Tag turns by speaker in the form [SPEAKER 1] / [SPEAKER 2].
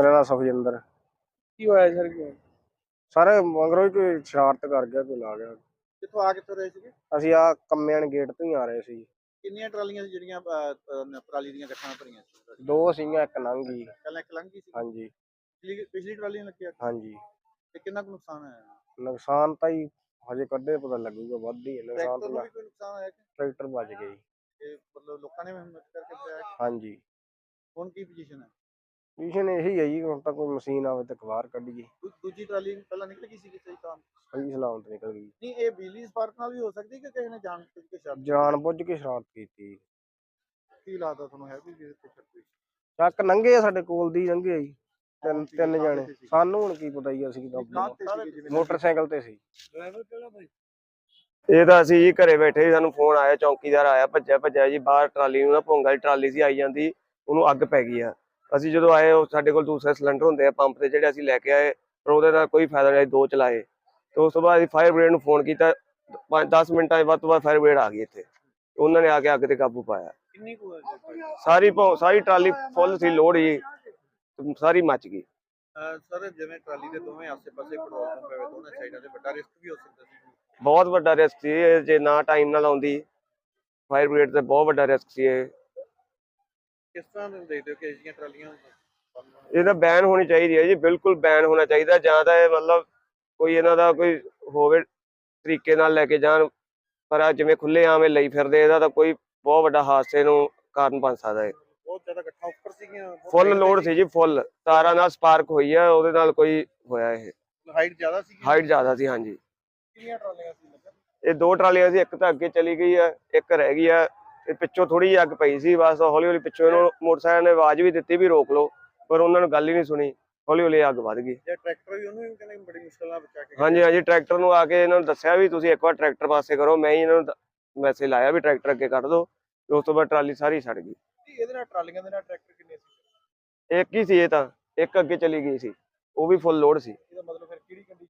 [SPEAKER 1] ਮੇਰਾ ਨਾਮ ਸੁਖਜਿੰਦਰ।
[SPEAKER 2] ਕੀ ਹੋਇਆ ਸਰ? ਕੀ ਹੋਇਆ?
[SPEAKER 1] ਸਰ ਮਗਰੋਂ ਹੀ ਕੋਈ ਸ਼ਰਾਰਤ ਕਰ ਗਿਆ ਕੋਈ ਲਾ ਗਿਆ।
[SPEAKER 3] ਕਿੱਥੋਂ ਆ ਕਿੱਥੋਂ ਰਹੇ ਸੀਗੇ?
[SPEAKER 1] ਅਸੀਂ ਆ ਕੰਮਿਆਣ ਗੇਟ ਤੋਂ ਹੀ ਆ ਰਹੇ ਸੀ।
[SPEAKER 3] ਕਿੰਨੀਆਂ ਟਰਾਲੀਆਂ ਸੀ ਜਿਹੜੀਆਂ ਅਹ, ਅਹ, ਪਰਾਲੀ ਦੀਆਂ ਗੱਠਾਂ ਭਰੀਆਂ ਸੀ?
[SPEAKER 1] ਦੋ ਸੀਗੀਆਂ ਇੱਕ ਲੰਘੀ
[SPEAKER 3] ਪਹਿਲਾਂ ਇੱਕ ਲੰਘੀ ਸੀ?
[SPEAKER 1] ਹਾਂਜੀ।
[SPEAKER 3] ਪਿਛਲੀ ਪਿਛਲੀ ਟਰਾਲੀ ਨੂੰ ਲੱਗਿਆ
[SPEAKER 1] ਹਾਂਜੀ।
[SPEAKER 3] ਤੇ ਕਿੰਨਾ ਕੁ ਨੁਕਸਾਨ ਆਇਆ
[SPEAKER 1] ਨੁਕਸਾਨ ਤਾਂ ਹੀ ਹਜੇ ਕੱਢੇ ਪਤਾ ਲੱਗੂਗਾ ਵੱਧ ਹੀ ਹੈ। ਨੁਕਸਾਨ
[SPEAKER 3] ਟਰੈਕਟਰ
[SPEAKER 1] ਤਾਂ
[SPEAKER 3] ਨੂੰ ਵੀ ਕੋਈ ਨੁਕਸਾਨ ਆਇਆ ਕਿ?
[SPEAKER 1] ਟਰੈਕਟਰ ਵੱਜ ਗਈ
[SPEAKER 3] ਇਹ ਮਤਲਬ ਲੋਕਾਂ ਨੇ ਹਿੰਮਤ ਕਰਕੇ ਬਚਾਇਆ
[SPEAKER 1] ਹਾਂਜੀ।
[SPEAKER 3] ਹੁਣ ਕੀ ਪੋਜੀਸ਼ਨ ਹੈ?
[SPEAKER 1] ਮਿਸ਼ਨ ਇਹੀ ਹੈ ਜੀ ਹੁਣ ਤਾਂ ਕੋਈ ਮਸ਼ੀਨ ਆਵੇ ਤਾਂ ਬਾਹਰ ਕੱਢੀਏ।
[SPEAKER 3] ਦੂ- ਦੂਜੀ ਟਰਾਲੀ ਪਹਿਲਾਂ ਨਿਕਲ ਗਈ ਸੀ ਕਿਸੇ ਤਾਂ।
[SPEAKER 1] ਸਹੀ ਸਲਾਮਤ ਨਿਕਲ ਗਈ।
[SPEAKER 3] ਨਹੀਂ ਇਹ ਬਿਜਲੀ ਸਪਾਰਕ ਨਾਲ ਵੀ ਹੋ ਸਕਦੀ ਕਿ ਕਿਸੇ ਨੇ ਜਾਣ ਬੁੱਝ ਕੇ ਸ਼ਰਤ
[SPEAKER 1] ਜਾਣ ਬੁੱਝ ਕੇ ਸ਼ਰਾਰਤ ਕੀਤੀ।
[SPEAKER 3] ਕੀ ਲੱਗਦਾ ਤੁਹਾਨੂੰ ਹੈ ਵੀ ਜਿਹਦੇ ਤੇ ਸ਼ਰਤ ਹੋਈ?
[SPEAKER 1] ਚੱਕ ਲੰਘੇ ਆ ਸਾਡੇ ਕੋਲ ਦੀ ਲੰਘੇ ਆ ਜੀ। ਤਿੰਨ ਤਿੰਨ ਜਾਣੇ? ਸਾਨੂੰ ਹੁਣ ਕੀ ਪਤਾ ਜੀ ਅਸੀਂ ਤਾਂ
[SPEAKER 3] ਕਾਹਦੇ ਤੇ ਸੀਗੇ ਜਿਵੇਂ
[SPEAKER 1] ਮੋਟਰਸਾਈਕਲ ਤੇ ਸੀ।
[SPEAKER 2] ਡਰਾਈਵਰ ਕਿਹੜਾ ਭਾਈ
[SPEAKER 4] ਇਹ ਤਾਂ ਅਸੀਂ ਜੀ ਘਰੇ ਬੈਠੇ ਸੀ ਸਾਨੂੰ ਫੋਨ ਆਇਆ ਚੌਂਕੀਦਾਰ ਆਇਆ ਭੱਜਿਆ ਭੱਜਿਆ ਜੀ ਬਾਹਰ ਟਰਾਲੀ ਨੂੰ ਨਾ ਭੋਂਗਾ ਦੀ ਟਰਾਲੀ ਸੀ ਆਈ ਜਾਂਦੀ ਉਹਨੂੰ ਅੱਗ ਪੈ ਗਈ ਆ। ਅਸੀਂ ਜਦੋਂ ਆਏ ਉਹ ਸਾਡੇ ਕੋਲ ਦੂਸਰੇ ਸਿਲੰਡਰ ਹੁੰਦੇ ਆ ਪੰਪ ਤੇ ਜਿਹੜੇ ਅਸੀਂ ਲੈ ਕੇ ਆਏ ਪਰ ਉਹਦੇ ਨਾਲ ਕੋਈ ਫਾਇਦਾ ਨਹੀਂ ਦੋ ਚਲਾਏ। ਤੇ ਉਸ ਤੋਂ ਬਾਅਦ ਅਸੀਂ ਫਾਇਰ ਬ੍ਰਿਗੇਡ ਨੂੰ ਫੋਨ ਕੀਤਾ 5-10 ਮਿੰਟਾਂ ਦੇ ਵੱਧ ਤੋਂ ਫਾਇਰ ਬ੍ਰਿਗੇਡ ਆ ਗਈ ਇੱਥੇ। ਉਹਨਾਂ ਨੇ ਆ ਕੇ ਅੱਗ ਤੇ ਕਾਬੂ ਪਾਇਆ।
[SPEAKER 2] ਕਿੰਨੀ ਕੁ
[SPEAKER 4] ਸਾਰੀ ਸਾਰੀ ਟਰਾਲੀ ਫੁੱਲ ਸੀ ਲੋਡ ਜੀ ਸਾਰੀ ਮੱਚ ਗਈ।
[SPEAKER 3] ਸਰ ਜਿਵੇਂ ਟਰਾਲੀ ਦੇ ਦੋਵੇਂ ਆਸੇ-ਪਾਸੇ ਪੈਟਰੋਲ ਪੰਪ ਹੋਵੇ ਦੋਨਾਂ ਸਾਈਡਾਂ ਤੇ ਵੱਡਾ ਰਿਸਕ ਵੀ ਹੋ ਸਕਦਾ ਸੀ।
[SPEAKER 4] ਬਹੁਤ ਵੱਡਾ ਰਿਸਕ ਸੀ ਜੇ ਨਾ ਟਾਈਮ ਨਾਲ ਆਉਂਦੀ ਫਾਇਰ ਬ੍ਰਿਗੇਡ ਤੇ ਬਹੁਤ ਵੱਡਾ ਰਿਸਕ ਸੀ ਇਹ।
[SPEAKER 3] ਕਿਸ ਤਰ੍ਹਾਂ ਦੇ ਦੇਖਦੇ ਹੋ ਕਿ ਅਜਿਹੀਆਂ ਟਰਾਲੀਆਂ
[SPEAKER 4] ਇਹਦਾ ਬੈਨ ਹੋਣੀ ਚਾਹੀਦੀ ਹੈ ਜੀ ਬਿਲਕੁਲ ਬੈਨ ਹੋਣਾ ਚਾਹੀਦਾ ਜਾਂ ਤਾਂ ਇਹ ਮਤਲਬ ਕੋਈ ਇਹਨਾਂ ਦਾ ਕੋਈ ਹੋਵੇ ਤਰੀਕੇ ਨਾਲ ਲੈ ਕੇ ਜਾਣ ਪਰ ਆ ਜਿਵੇਂ ਖੁੱਲੇ ਆਵੇਂ ਲਈ ਫਿਰਦੇ ਇਹਦਾ ਤਾਂ ਕੋਈ ਬਹੁਤ ਵੱਡਾ ਹਾਦਸੇ ਨੂੰ ਕਾਰਨ ਬਣ ਸਕਦਾ ਹੈ।
[SPEAKER 3] ਬਹੁਤ ਜ਼ਿਆਦਾ ਇਕੱਠਾ ਉੱਪਰ ਸੀਗੀਆਂ
[SPEAKER 4] ਫੁੱਲ ਲੋਡ ਸੀ ਜੀ ਫੁੱਲ। ਤਾਰਾਂ ਨਾਲ ਸਪਾਰਕ ਹੋਈ ਆ ਉਹਦੇ ਨਾਲ ਕੋਈ ਹੋਇਆ ਇਹ।
[SPEAKER 3] ਹਾਈਟ ਜ਼ਿਆਦਾ ਸੀ
[SPEAKER 4] ਹਾਈਟ ਜ਼ਿਆਦਾ ਸੀ ਹਾਂਜੀ।
[SPEAKER 3] ਕਿੰਨੀਆਂ ਟਰਾਲੀਆਂ ਸੀ? ਲੱਗਿਆ
[SPEAKER 4] ਇਹ ਦੋ ਟਰਾਲੀਆਂ ਸੀ ਇੱਕ ਤਾਂ ਅੱਗੇ ਚਲੀ ਗਈ ਆ ਇੱਕ ਰਹਿ ਗਈ ਆ ਤੇ ਪਿੱਛੋਂ ਥੋੜੀ ਜਿਹੀ ਅੱਗ ਪਈ ਸੀ ਬਸ ਹੌਲੀ ਹੌਲੀ ਪਿੱਛੋਂ ਇਹਨੂੰ ਮੋਟਰਸਾਈਕਲ ਨੇ ਆਵਾਜ਼ ਵੀ ਦਿੱਤੀ ਵੀ ਰੋਕ ਲਓ ਪਰ ਉਹਨਾਂ ਨੂੰ ਗੱਲ ਹੀ ਨਹੀਂ ਸੁਣੀ ਹੌਲੀ ਹੌਲੀ ਅੱਗ ਵੱਧ ਗਈ।
[SPEAKER 3] ਜੇ ਟਰੈਕਟਰ ਵੀ ਉਹਨੂੰ ਵੀ ਕਹਿੰਦੇ ਬੜੀ ਮੁਸ਼ਕਲ ਨਾਲ ਬਚਾ ਕੇ
[SPEAKER 4] ਹਾਂਜੀ ਹਾਂਜੀ ਟਰੈਕਟਰ ਨੂੰ ਆ ਕੇ ਇਹਨਾਂ ਨੂੰ ਦੱਸਿਆ ਵੀ ਤੁਸੀਂ ਇੱਕ ਵਾਰ ਟਰੈਕਟਰ ਪਾਸੇ ਕਰੋ ਮੈਂ ਹੀ ਇਹਨਾਂ ਨੂੰ ਮੈਸੇਜ ਲਾਇਆ ਵੀ ਟਰੈਕਟਰ ਅੱਗੇ ਕੱਢ ਦਿਓ ਤੇ ਉਸ ਤੋਂ ਬਾਅਦ ਟਰਾਲੀ ਸਾਰੀ ਸੜ ਗਈ।
[SPEAKER 3] ਇਹਦੇ ਨਾਲ ਟਰਾਲੀਆਂ ਦੇ ਨਾਲ ਟਰੈਕਟਰ ਕਿੰਨੇ ਸੀ?
[SPEAKER 4] ਇੱਕ ਹੀ ਸੀ ਇਹ ਤਾਂ ਇੱਕ ਅੱਗੇ ਚਲੀ ਗਈ ਸੀ ਉਹ ਵੀ ਫੁੱਲ ਲੋਡ ਸੀ।